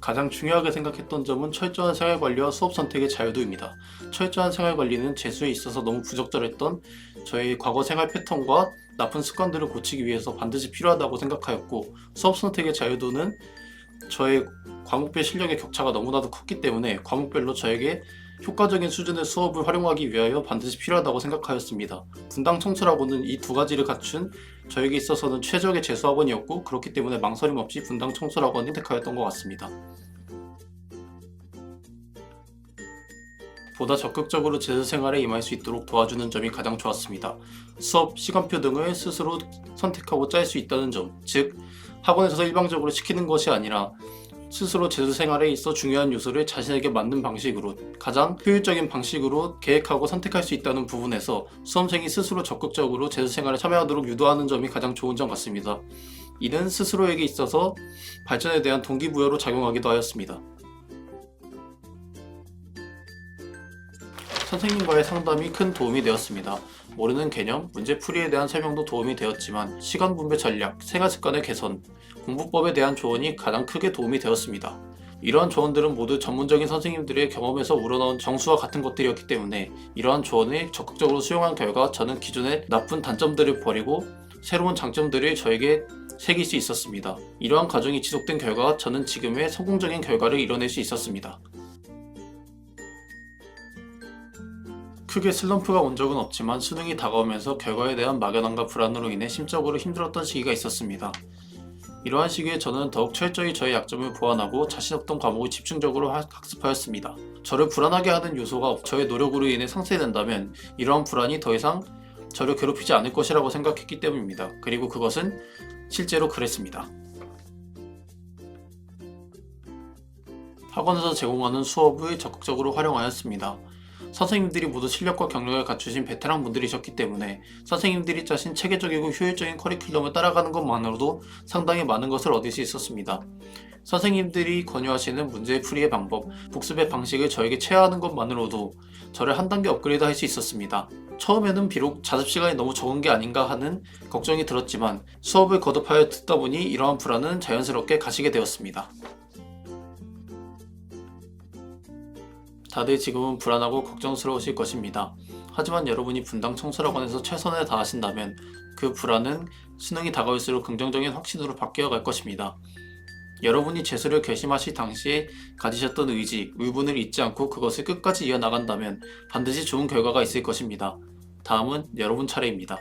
가장 중요하게 생각했던 점은 철저한 생활관리와 수업 선택의 자유도입니다. 철저한 생활관리는 재수에 있어서 너무 부적절했던 저의 과거 생활 패턴과 나쁜 습관들을 고치기 위해서 반드시 필요하다고 생각하였고 수업 선택의 자유도는 저의 과목별 실력의 격차가 너무나도 컸기 때문에 과목별로 저에게 효과적인 수준의 수업을 활용하기 위하여 반드시 필요하다고 생각하였습니다. 분당 청소라고는 이 두 가지를 갖춘 저에게 있어서는 최적의 재수학원이었고 그렇기 때문에 망설임 없이 분당 청소학원을 선택하였던 것 같습니다. 보다 적극적으로 재수 생활에 임할 수 있도록 도와주는 점이 가장 좋았습니다. 수업, 시간표 등을 스스로 선택하고 짤 수 있다는 점, 즉 학원에서 일방적으로 시키는 것이 아니라 스스로 재수 생활에 있어 중요한 요소를 자신에게 맞는 방식으로 가장 효율적인 방식으로 계획하고 선택할 수 있다는 부분에서 수험생이 스스로 적극적으로 재수 생활에 참여하도록 유도하는 점이 가장 좋은 점 같습니다. 이는 스스로에게 있어서 발전에 대한 동기부여로 작용하기도 하였습니다. 선생님과의 상담이 큰 도움이 되었습니다. 모르는 개념, 문제 풀이에 대한 설명도 도움이 되었지만 시간 분배 전략, 생활 습관의 개선, 공부법에 대한 조언이 가장 크게 도움이 되었습니다. 이러한 조언들은 모두 전문적인 선생님들의 경험에서 우러나온 정수와 같은 것들이었기 때문에 이러한 조언을 적극적으로 수용한 결과 저는 기존의 나쁜 단점들을 버리고 새로운 장점들을 저에게 새길 수 있었습니다. 이러한 과정이 지속된 결과 저는 지금의 성공적인 결과를 이뤄낼 수 있었습니다. 크게 슬럼프가 온 적은 없지만 수능이 다가오면서 결과에 대한 막연함과 불안으로 인해 심적으로 힘들었던 시기가 있었습니다. 이러한 시기에 저는 더욱 철저히 저의 약점을 보완하고 자신 없던 과목을 집중적으로 하- 학습하였습니다. 저를 불안하게 하는 요소가 저의 노력으로 인해 상쇄된다면 이러한 불안이 더 이상 저를 괴롭히지 않을 것이라고 생각했기 때문입니다. 그리고 그것은 실제로 그랬습니다. 학원에서 제공하는 수업을 적극적으로 활용하였습니다. 선생님들이 모두 실력과 경력을 갖추신 베테랑 분들이셨기 때문에 선생님들이 짜신 체계적이고 효율적인 커리큘럼을 따라가는 것만으로도 상당히 많은 것을 얻을 수 있었습니다. 선생님들이 권유하시는 문제 풀이의 방법, 복습의 방식을 저에게 체화하는 것만으로도 저를 한 단계 업그레이드 할 수 있었습니다. 처음에는 비록 자습 시간이 너무 적은 게 아닌가 하는 걱정이 들었지만 수업을 거듭하여 듣다 보니 이러한 불안은 자연스럽게 가시게 되었습니다. 다들 지금은 불안하고 걱정스러우실 것입니다. 하지만 여러분이 분당 청소학원에서 최선을 다하신다면 그 불안은 수능이 다가올수록 긍정적인 확신으로 바뀌어 갈 것입니다. 여러분이 재수를 결심하실 당시에 가지셨던 의지, 의분을 잊지 않고 그것을 끝까지 이어나간다면 반드시 좋은 결과가 있을 것입니다. 다음은 여러분 차례입니다.